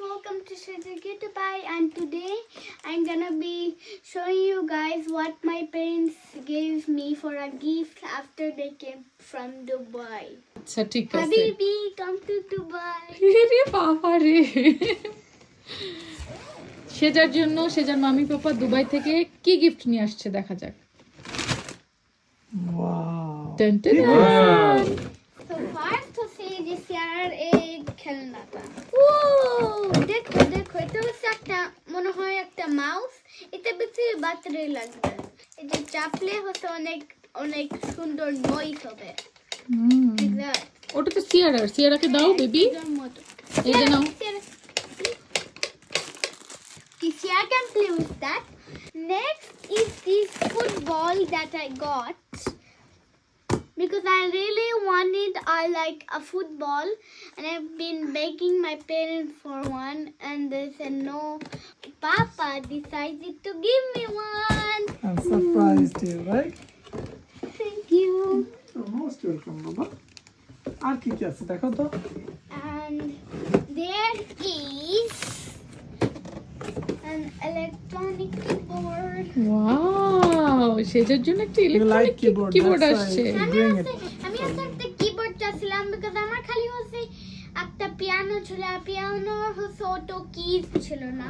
welcome to Shreya Dubai and today I'm gonna be showing you guys what my parents gave me for a gift after they came from Dubai. আচ্ছা ঠিক আছে Habibi, come to Dubai. রে বাবা রে সেজার জন্য সেজার মামি পাপা Dubai থেকে কি গিফট নিয়ে আসছে দেখা যাক টেন টেন first egg খেলনাটা। ও দেখো দেখো এটা হচ্ছে একটা মনে হয় একটা মাউস। এটা বেশি ব্যাটারি লাগবে। এটা চাপলে হচ্ছে অনেক অনেক সুন্দর নয়েজ হবে। ওটা তো সিয়ারার। সিয়ারাকে দাও বেবি। এই যে নাও। I can play with that. Next is this football that I got. because I really wanted I like a football and I've been begging my parents for one and they said no. Papa decided to give me one. I'm surprised you, right? Thank you. You're most welcome, বাবা আর কি কি আছে দেখো তো And there is an electronic keyboard. Wow সেজার জন্য একটা You like electronic keyboard, why আসছে। আমি. আমি একটা কিবোর্ড চাচ্ছিলাম বিকজ আমার খালি হচ্ছে একটা পিয়ানো ছিল আর পিয়ানো হচ্ছে অটো কিজ ছিল না।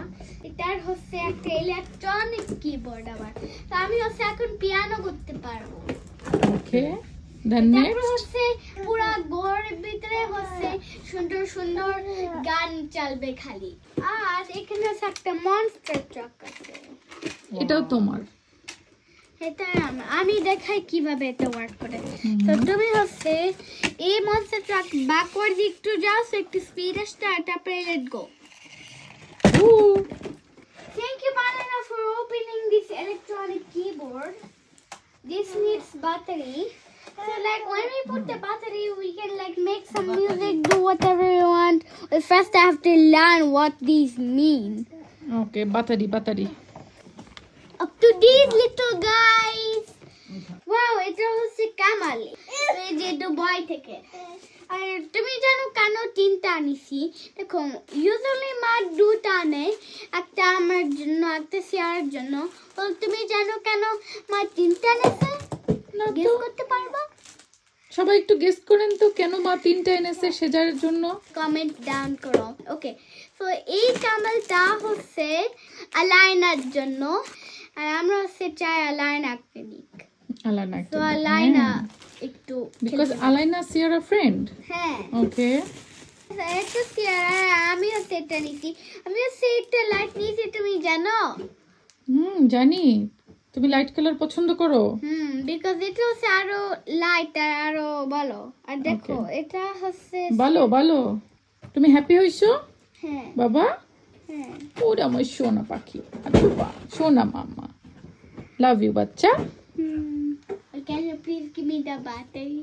এটার হচ্ছে একটা ইলেকট্রনিক কিবোর্ড আবার। তো আমি হচ্ছে এখন পিয়ানো করতে পারব। ওকে দেন হচ্ছে পুরা ঘরের ভিতরে হচ্ছে সুন্দর সুন্দর গান চলবে খালি। আর এখানে হচ্ছে একটা মনস্টার ট্রাক আছে। এটাও তোমার। এটা আমি দেখাই কীভাবে এটা ওয়ার্ক করে। তো তুমি হচ্ছে এই মনস্টার ট্রাক ব্যাকওয়ার্ড একটু যাও একটু স্পিড স্টার্ট তারপরে let go Thank you, Banana, for opening this electronic keyboard. This needs battery. So, like, when we put the battery, we can, like, make some music, do whatever we want. But first, I have to learn what these mean. Okay বাতারি বাতারি Up to these little guys. Wow, এটা হচ্ছে কামাল এই যে Dubai থেকে আর তুমি জানো কেন তিনটা আনিছি দেখো ইউজুয়ালি মা দুটা আনে একটা আমার জন্য একটা শেয়ার জন্য তো তুমি জানো কেন মা তিনটা আনেছে না গেস করতে পারবা? সবাই একটু গেস করেন তো কেন মা তিনটা এনেছে সেজার জন্য? কমেন্ট ডাউন করো। ওকে তো এই কামালটা হচ্ছে আলাইনার জন্য আর আমরা হচ্ছে চাই আলাইন আঁকতে দিক আলানা তো আলাইনা একটু বিকজ আলাইনা সিয়ারা ফ্রেন্ড হ্যাঁ। ওকে এটা চেয়ার আমিও সেটা নিছি। আমিও সেটা লাইট নিয়েছি তুমি জানো? হুম জানি। তুমি লাইট কালার পছন্দ করো? হুম বিকজ এটা হচ্ছে আরও লাইট আর আরও ভালো। আর দেখো এটা হচ্ছে ভালো ভালো। তুমি হ্যাপি হইছো? হ্যাঁ। বাবা? হ্যাঁ। ওরে আমার সোনা পাখি। বাহ, সোনা মামা। লাভ ইউ বাচ্চা। হুম। Can you please give me the battery